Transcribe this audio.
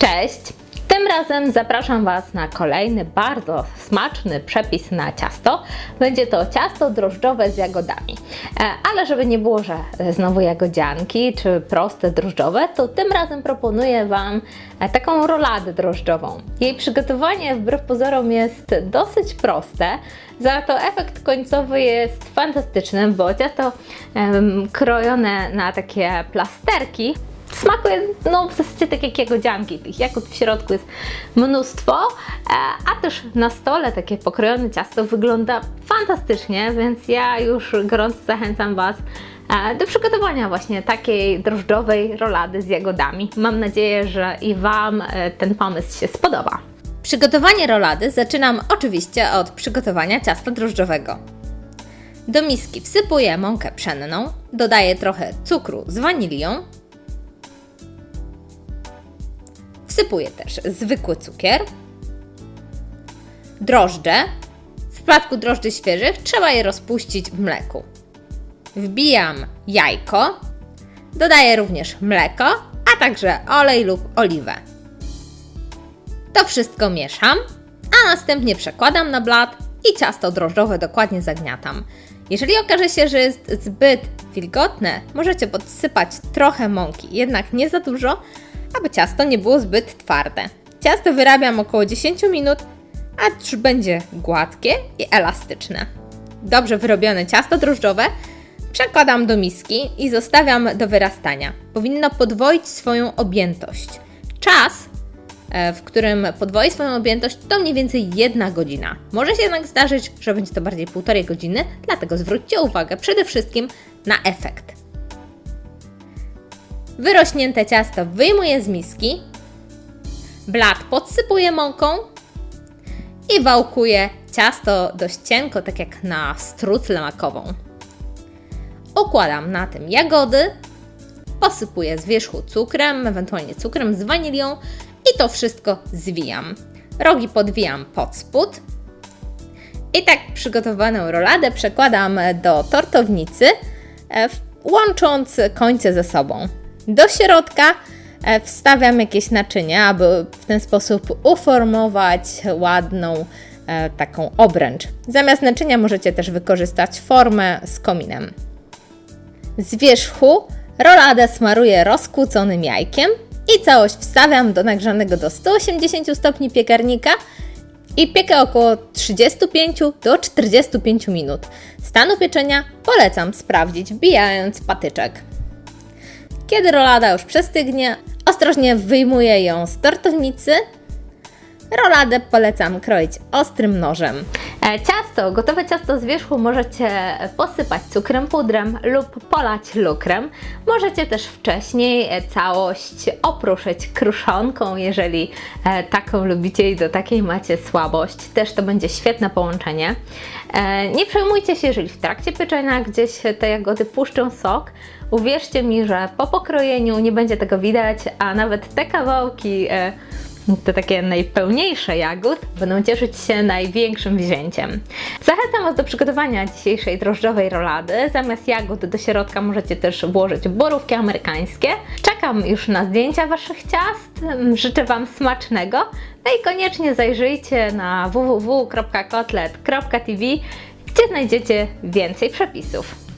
Cześć! Tym razem zapraszam Was na kolejny bardzo smaczny przepis na ciasto. Będzie to ciasto drożdżowe z jagodami. E, Ale żeby nie było, że znowu jagodzianki czy proste drożdżowe, to tym razem proponuję Wam e, taką roladę drożdżową. Jej przygotowanie wbrew pozorom jest dosyć proste, za to efekt końcowy jest fantastyczny, bo ciasto krojone na takie plasterki smakuje no, w zasadzie tak jak jagodzianki. Tych jagód w środku jest mnóstwo, e, a też na stole takie pokrojone ciasto wygląda fantastycznie, więc ja już gorąco zachęcam Was e, do przygotowania właśnie takiej drożdżowej rolady z jagodami. Mam nadzieję, że i Wam e, ten pomysł się spodoba. Przygotowanie rolady zaczynam oczywiście od przygotowania ciasta drożdżowego. Do miski wsypuję mąkę pszenną, dodaję trochę cukru z wanilią, Wsypuję też zwykły cukier, drożdże. W przypadku drożdży świeżych trzeba je rozpuścić w mleku. Wbijam jajko, dodaję również mleko, a także olej lub oliwę. To wszystko mieszam, a następnie przekładam na blat i ciasto drożdżowe dokładnie zagniatam. Jeżeli okaże się, że jest zbyt wilgotne, możecie podsypać trochę mąki, jednak nie za dużo, aby ciasto nie było zbyt twarde. Ciasto wyrabiam około 10 minut, aż będzie gładkie i elastyczne. Dobrze wyrobione ciasto drożdżowe przekładam do miski i zostawiam do wyrastania. Powinno podwoić swoją objętość. Czas, e, w którym podwoi swoją objętość, to mniej więcej jedna godzina. Może się jednak zdarzyć, że będzie to bardziej półtorej godziny, dlatego zwróćcie uwagę przede wszystkim na efekt. Wyrośnięte ciasto wyjmuję z miski, blat podsypuję mąką i wałkuję ciasto dość cienko, tak jak na struclę makową. Układam na tym jagody, posypuję z wierzchu cukrem, ewentualnie cukrem z wanilią i to wszystko zwijam. Rogi podwijam pod spód i tak przygotowaną roladę przekładam do tortownicy, e, łącząc końce ze sobą. Do środka e, wstawiam jakieś naczynie, aby w ten sposób uformować ładną e, taką obręcz. Zamiast naczynia możecie też wykorzystać formę z kominem. Z wierzchu roladę smaruję rozkłóconym jajkiem i całość wstawiam do nagrzanego do 180 stopni piekarnika i piekę około 35 do 45 minut. Stanu pieczenia polecam sprawdzić wbijając patyczek. Kiedy rolada już przestygnie, ostrożnie wyjmuję ją z tortownicy. Roladę polecam kroić ostrym nożem. E, Ciasto, gotowe ciasto z wierzchu możecie posypać cukrem pudrem lub polać lukrem. Możecie też wcześniej e, całość opruszyć kruszonką, jeżeli e, taką lubicie i do takiej macie słabość. Też to będzie świetne połączenie. Nie przejmujcie się, jeżeli w trakcie pieczenia gdzieś te jagody puszczą sok. Uwierzcie mi, że po pokrojeniu nie będzie tego widać, a nawet te kawałki te takie najpełniejsze jagód będą cieszyć się największym wzięciem. Zachęcam Was do przygotowania dzisiejszej drożdżowej rolady. Zamiast jagód do środka możecie też włożyć borówki amerykańskie. Czekam już na zdjęcia Waszych ciast. Życzę Wam smacznego. No i koniecznie zajrzyjcie na www.kotlet.tv, gdzie znajdziecie więcej przepisów.